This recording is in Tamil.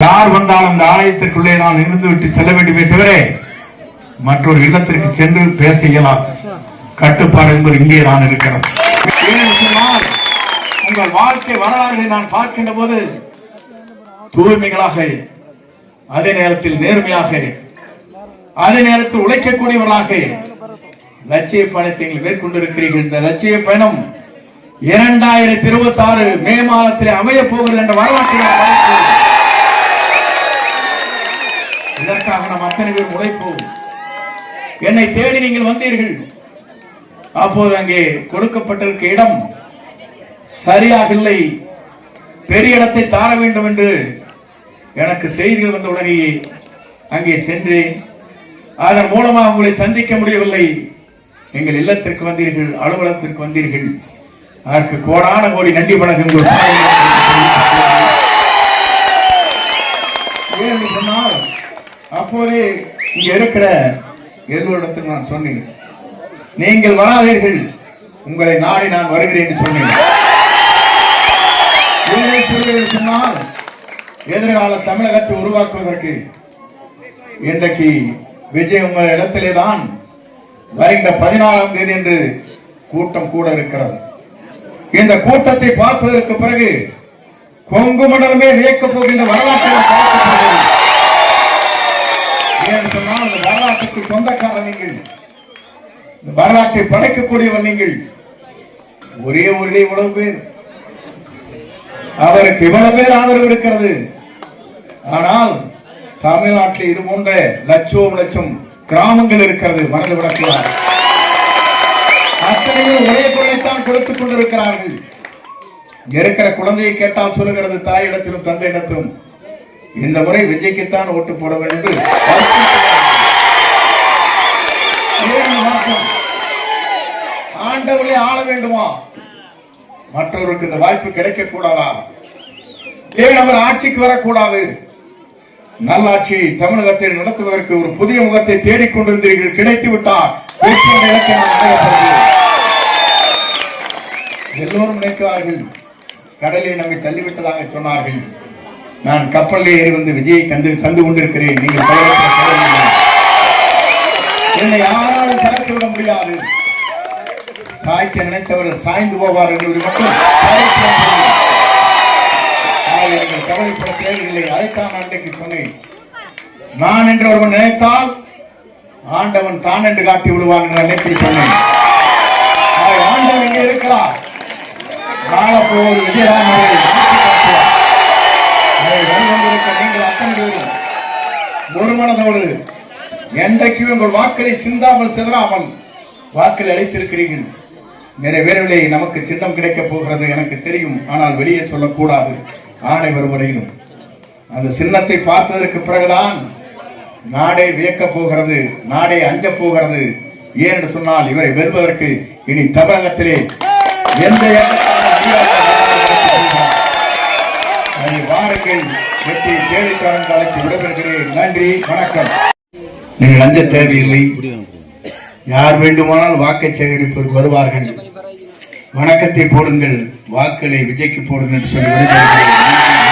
யார் வந்தாலும் இந்த ஆலயத்திற்குள்ளே நான் இருந்துவிட்டு செல்ல வேண்டுமே தவிர மற்றொரு இல்லத்திற்கு சென்று பேச இயலாம் கட்டுப்பாடு என்பது இங்கே நான் இருக்கிறது. உங்கள் வாழ்க்கை வரலாறுகளை நான் பார்க்கின்ற போது தூய்மைகளாக அதே நேரத்தில் நேர்மையாக அதே நேரத்தில் உழைக்கக்கூடியவர்களாக லட்சிய பயணத்தை நீங்கள் மேற்கொண்டிருக்கிறீர்கள். இந்த லட்சிய பயணம் இரண்டாயிரத்தி இருபத்தி ஆறு மே மாதத்தில் அமைய போகிறது என்ற வரலாற்றை அத்தனை பேர் உழைப்போம் என்னை தேடி நீங்கள் வந்தீர்கள். அப்போது அங்கே கொடுக்கப்பட்டிருக்க இடம் சரியாக இல்லை. பெரிய இடத்தை தார வேண்டும் என்று எனக்கு செய்திகள் வந்த உடனேயே அங்கே சென்றேன். அதன் மூலமாக உங்களை சந்திக்க முடியவில்லை. எங்கள் இல்லத்திற்கு வந்தீர்கள் அலுவலகத்திற்கு வந்தீர்கள். அதற்கு கோடான கோடி நன்றி வணக்கம் உங்கள் ஏன் என்று சொன்னால் அப்போதே இங்க இருக்கிற எல்லோரிடத்தில் நான் சொன்னேன். நீங்கள் வராதீர்கள். உங்களை நாடி நான் வருகிறேன் என்று சொன்னேன். சொன்னால் எதிர்கால தமிழகத்தை உருவாக்குவதற்கு இன்றைக்கு விஜய் உங்கள் இடத்திலே தான் வருகின்ற பதினாலாம் தேதி என்று கூட்டம் கூட இருக்கிறது. இந்த கூட்டத்தை பார்ப்பதற்கு பிறகு கொங்கு மண்டலமே வியக்கப் போகின்ற வரலாற்றை ஏன்னு சொன்னால் இந்த வரலாற்றுக்கு சொந்தக்காரர் நீங்கள். இந்த வரலாற்றை படைக்கக்கூடியவர் நீங்கள். ஒரே ஒரே இவ்வளவு பேர். அவருக்கு இவ்வளவு பேர் ஆதரவு இருக்கிறது. ஆனால் தமிழ்நாட்டில் இது போன்ற லட்சம் லட்சம் கிராமங்கள் இருக்கிறது. மனது விடக்கூடாது அத்தனையும் ஒரே குரலைத்தான் கொடுத்துக் கொண்டிருக்கிறார்கள். இருக்கிற குழந்தையை கேட்டால் சொல்லுகிறது தாயிடத்திலும் தந்தையிடத்திலும். இந்த முறை விஜய்க்குத்தான் ஓட்டு போட வேண்டும். ஆண்டவர்களே ஆள வேண்டுமா? மற்றவருக்கு இந்த வாய்ப்பு கிடைக்க கூடாதா ஏன் அவர் ஆட்சிக்கு வரக்கூடாது? நல்லாட்சி தமிழகத்தை நடத்துவதற்கு ஒரு புதிய முகத்தை தேடிக் கொண்டிருந்தீர்கள். கிடைத்து விட்டார். எல்லோரும் நினைக்கிறார்கள் கடலை நம்மை தள்ளிவிட்டதாக சொன்னார்கள். நான் கப்பலில் ஏறி வந்து விஜயை கண்டு சந்து கொண்டிருக்கிறேன். நீங்கள் என்னை யாராலும் கலக்கி விட முடியாது. சாய்க்க நினைத்தவர் சாய்ந்து போவார் என்பது மட்டும் கவலைப்பட தேவையில்லை. கவலைப்பட தேவையில்லை. அதைத்தான் நான் சொன்னேன். நான் என்று ஒருவன் நினைத்தால் ஆண்டவன் தான் என்று காட்டி விடுவான் என்று அன்னைக்கு சொன்னேன். ஆண்டவன் இங்கே இருக்கிறார். காலப்போது விஜயராம் ஒருமனதோடு என்றைக்கும் உங்கள் வாக்களை சிந்தாமல் சிதறாமல் வாக்களை அளித்திருக்கிறீர்கள் நிறைவேறவில்லை நமக்கு சின்னம் கிடைக்கப் போகிறது எனக்கு தெரியும். ஆனால் வெளியே சொல்லக்கூடாது. ஆணை வரும் வரையிலும். அந்த சின்னத்தை பார்த்ததற்கு பிறகுதான் நாடே வியக்கப் போகிறது நாடே அஞ்சப் போகிறது. ஏன் என்று சொன்னால் இவரை வெல்வதற்கு இனி தமிழகத்திலே எந்த எண்ணத்தாலும் வெற்றி தேடிக்காரன் காலத்தில் விடைபெறுகிறேன். நன்றி வணக்கம். நீங்கள் அஞ்ச தேவையில்லை. யார் வேண்டுமானால் வாக்கை சேகரிப்பதற்கு வருவார்கள். வணக்கத்தை போடுங்கள். வாக்களை விஜய்க்கு போடுங்கள் என்று சொல்லி விடைபெறுகிறேன்.